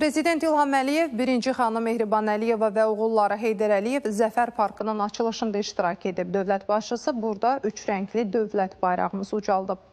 Prezident İlham Əliyev, birinci xanım Mehriban Əliyeva və oğulları Heydər Əliyev Zəfər Parkının açılışında iştirak edib. Dövlət başçısı burada üç rəngli dövlət bayrağımızı ucaldıb.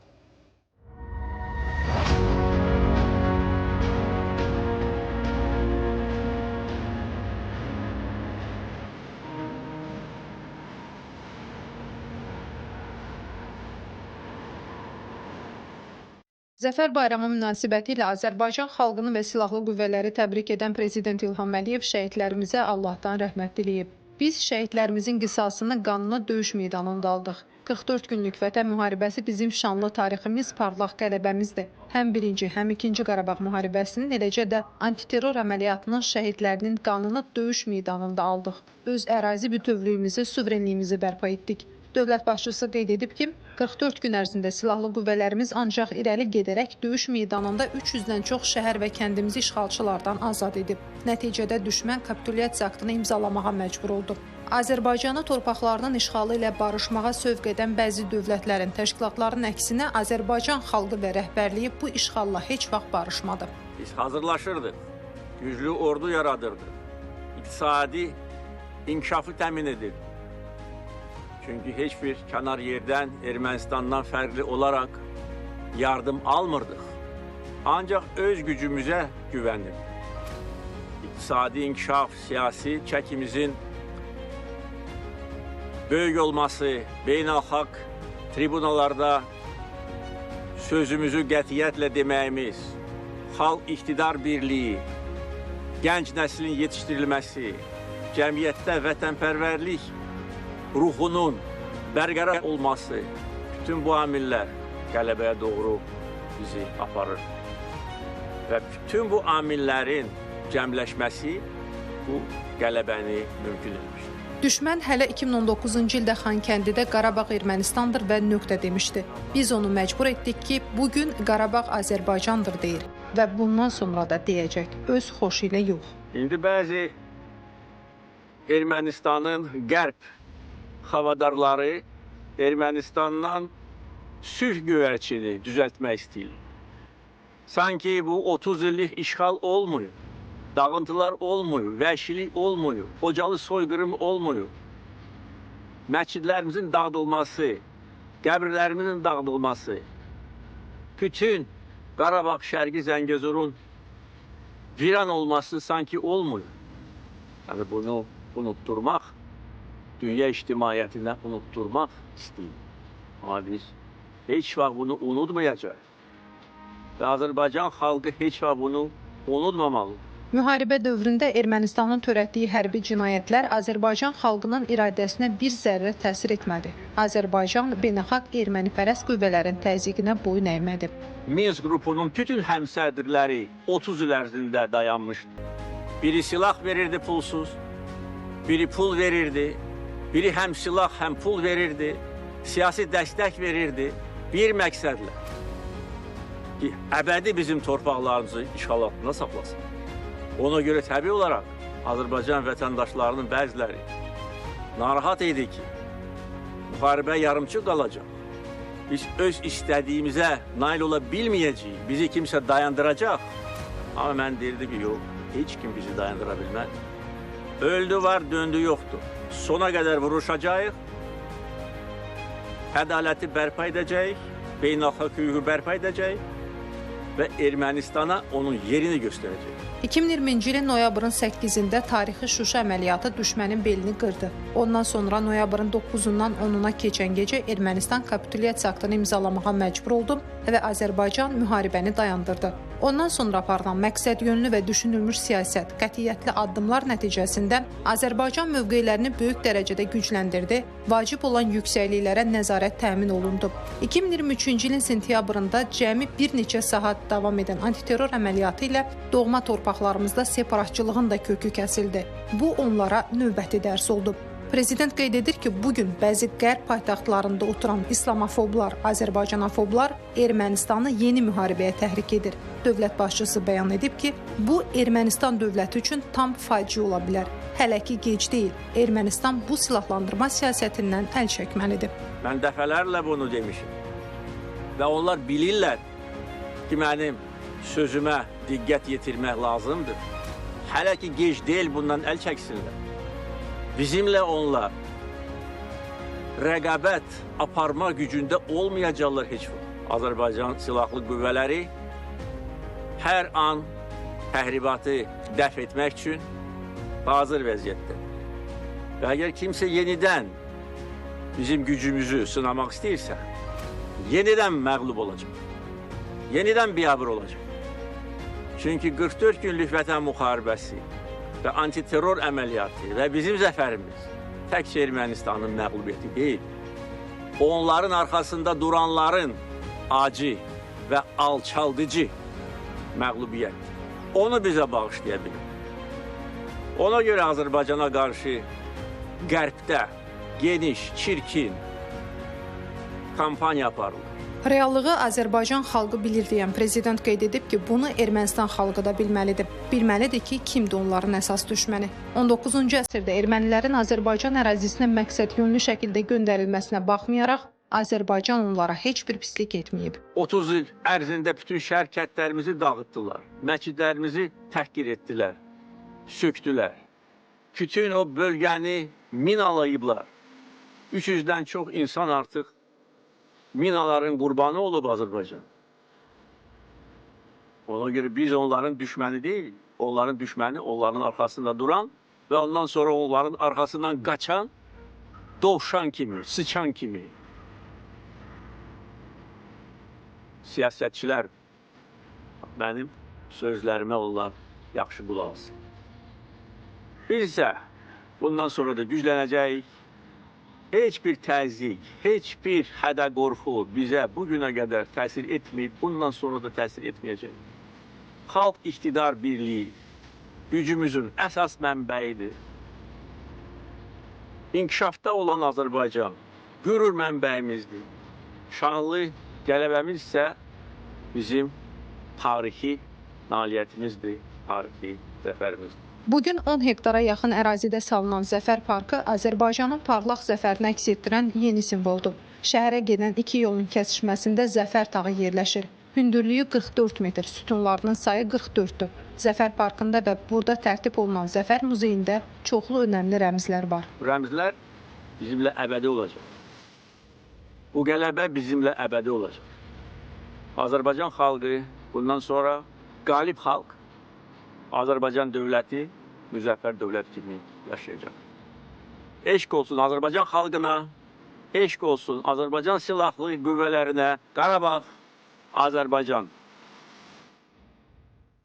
Zəfər bayramı münasibətilə Azərbaycan xalqını və silahlı qüvvələri təbrik edən Prezident İlham Əliyev şəhidlərimizə Allahdan rəhmət diləyib. Biz şəhidlərimizin qisasını qanlı döyüş meydanında aldıq. 44 günlük Vətən müharibəsi bizim şanlı tariximiz, parlaq qələbəmizdir. Həm 1-ci, həm 2-ci Qarabağ müharibəsinin, eləcə də antiterror əməliyyatının şəhidlərinin qanını döyüş meydanında aldıq. Öz ərazi bütövlüyümüzü, suverenliyimizi bərpa etdik. Dövlət başçısı qeyd edib ki, 44 gün ərzində silahlı qüvvələrimiz ancaq irəli gedərək döyüş meydanında 300-dən çox şəhər və kəndimizi işğalçılardan azad edib. Nəticədə düşmən kapitulyasiya aktını imzalamağa məcbur oldu. Azərbaycanı torpaqlarının işğalı ilə barışmağa sövq edən bəzi dövlətlərin, təşkilatların əksinə Azərbaycan xalqı və rəhbərliyi bu işğalla heç vaxt barışmadı. Biz hazırlaşırdıq, güclü ordu yaradırdıq, iktisadi inkişafı təmin edirdik. Çünki heç bir kənar yerdən Ermənistandan fərqli olaraq yardım almırdıq. Ancaq öz gücümüzə güvənirdik. İqtisadi inkişaf, siyasi çəkimizin böyük olması, beynəlxalq tribunalarda sözümüzü qətiyyətlə deməyimiz, xalq iqtidar birliyi, gənc nəslin yetişdirilməsi, cəmiyyətdə vətənpərvərlik ruhunun bərqərar olması, bütün bu amillər qələbəyə doğru bizi aparır. Və bütün bu amillərin cəmləşməsi bu qələbəni mümkün etmişdir. Düşmən hələ 2019-cu ildə Xankəndidə Qarabağ Ermənistandır və nöqtə demişdi. Biz onu məcbur etdik ki, bu gün Qarabağ Azərbaycandır deyir və bundan sonra da deyəcək, öz xoşu ilə yox. İndi bəzi Ermənistanın qərb havadarları Ermənistandan sülh göyərçini düzəltmək istəyir. Sanki bu 30 illik işğal olmuyor. Dağıntılar olmuyor, vəhşilik olmuyor, Xocalı soyqırım olmuyor. Məscidlərimizin dağıdılması, qəbirlərimizin dağıdılması, bütün Qarabağ Şərqi Zəngəzurun viran olması sanki olmuyor. Yəni bunu unutturmaq, dünya ictimaiyyətinə unutturmaq istəyir. Amma biz heç vaxt bunu unutmayacaq. Və Azərbaycan xalqı heç vaxt bunu unutmamalıdır. Müharibə dövründə Ermənistanın törətdiyi hərbi cinayətlər Azərbaycan xalqının iradəsinə bir zərrə təsir etmədi. Azərbaycan beynəlxalq ermənipərəst qüvvələrin təzyiqinə boyun əymədi. Minsk qrupunun bütün həmsədrləri 30 il ərzində dayanmışdı. Biri silah verirdi pulsuz, biri pul verirdi, biri həm silah, həm pul verirdi, siyasi dəstək verirdi bir məqsədlə ki, əbədi bizim torpaqlarımızı işğal altında saxlasın. Ona görə təbii olaraq Azərbaycan vətəndaşlarının bəziləri narahat idi ki, müharibə yarımçı qalacaq. Biz öz istədiyimizə nail ola bilməyəcəyik. Bizi kimsə dayandıracaq. Amma mən deyirdim ki, yox, heç kim bizi dayandıra bilməz. Öldü var, döndü yoxdur. Sona qədər vuruşacağıq. Ədaləti bərpa edəcəyik, beynəlxalq hüququ bərpa edəcəyik və Ermənistana onun yerini göstərəcəyik. 2020-ci ilin noyabrın 8-də tarixi Şuşa əməliyyatı düşmənin belini qırdı. Ondan sonra noyabrın 9-undan 10-una keçən gecə Ermənistan kapitulyasiya aktını imzalamağa məcbur oldu və Azərbaycan müharibəni dayandırdı. Ondan sonra aparılan məqsədyönlü və düşünülmüş siyasət, qətiyyətli addımlar nəticəsində Azərbaycan mövqelərini böyük dərəcədə gücləndirdi, vacib olan yüksəkliklərə nəzarət təmin olundu. 2023-cü ilin sentyabrında cəmi bir neçə saat davam edən antiterror əməliyyatı ilə doğma torpaqlarımızda separatçılığın da kökü kəsildi. Bu onlara növbəti dərs oldu. Prezident qeyd edir ki, bu gün bəzi qərb paytaxtlarında oturan islamofoblar, Azərbaycanofoblar Ermənistanı yeni müharibəyə təhrik edir. Dövlət başçısı bəyan edib ki, bu Ermənistan dövləti üçün tam faciə ola bilər. Hələ ki gec deyil. Ermənistan bu silahlandırma siyasətindən əl çəkməlidir. Mən dəfələrlə bunu demişim. Və onlar bilirlər ki, mənim sözümə diqqət yetirmək lazımdır. Hələ ki gec deyil bundan əl çəksinlər. Bizimlə onlar rəqabət aparma gücündə olmayacaqlar heç vaxt. Azərbaycan Silahlı Qüvvələri hər an təhribatı dəf etmək üçün hazır vəziyyətdə. Və əgər kimsə yenidən bizim gücümüzü sınamaq istəyirsə, yenidən məğlub olacaq. Yenidən biabır olacaq. Çünki 44 günlük vətən müharibəsi və antiterror əməliyyatı və bizim zəfərimiz təkcə Ermənistanın məğlubiyyəti deyil. Onların arxasında duranların acı və alçaldıcı məğlubiyyət. Onu bizə bağışlaya bilir. Ona görə Azərbaycana qarşı qərbdə geniş, çirkin kampaniya aparılır. Reallığı Azərbaycan xalqı bilir deyən prezident qeyd edib ki, bunu Ermənistan xalqı da bilməlidir. Bilməlidir ki, kimdir onların əsas düşməni. 19-cu əsrdə ermənilərin Azərbaycan ərazisinə məqsədyönlü şəkildə göndərilməsinə baxmayaraq, Azərbaycan onlara heç bir pislik etməyib. 30 il ərzində bütün şəhər kəndlərimizi dağıtdılar. Məscidlərimizi təhqir etdilər. Sökdülər. Bütün o bölgəni minalayıblar. 300-dən çox insan artıq minaların qurbanı olub Azərbaycan. Ona görə biz onların düşməni deyil, onların düşməni onların arxasında duran və ondan sonra onların arxasından qaçan dovşan kimi, sıçan kimi siyasətçilər mənim sözlərimə onlar yaxşı qulaq. Biz isə bundan sonra da güclənəcəyik. Heç bir təzyiq, heç bir hədə-qorxu bizə bu günə qədər təsir etməyib, bundan sonra da təsir etməyəcək. Xalq iqtidar birliyi gücümüzün əsas mənbəyidir. İnkişafda olan Azərbaycan qürur mənbəyimizdir. Şanlı qələbəmiz isə bizim tarixi nailiyyətimizdir, tarixi zəfərimizdir. Bu gün 10 hektara yaxın ərazidə salınan Zəfər parkı Azərbaycanın parlaq zəfərini əks etdirən yeni simvoldur. Şəhərə gedən iki yolun kəsişməsində Zəfər tağı yerləşir. Hündürlüyü 44 metr, sütunlarının sayı 44-dür. Zəfər parkında və burada tərtib olunan Zəfər muzeyində çoxlu önəmli rəmzlər var. Rəmzlər bizimlə əbədi olacaq. Bu qələbə bizimlə əbədi olacaq. Azərbaycan xalqı bundan sonra qalib xalq, Azərbaycan dövləti müzəffər dövlət kimi yaşayacaq. Eşq olsun Azərbaycan xalqına, eşq olsun Azərbaycan silahlı qüvvələrinə, Qarabağ Azərbaycan.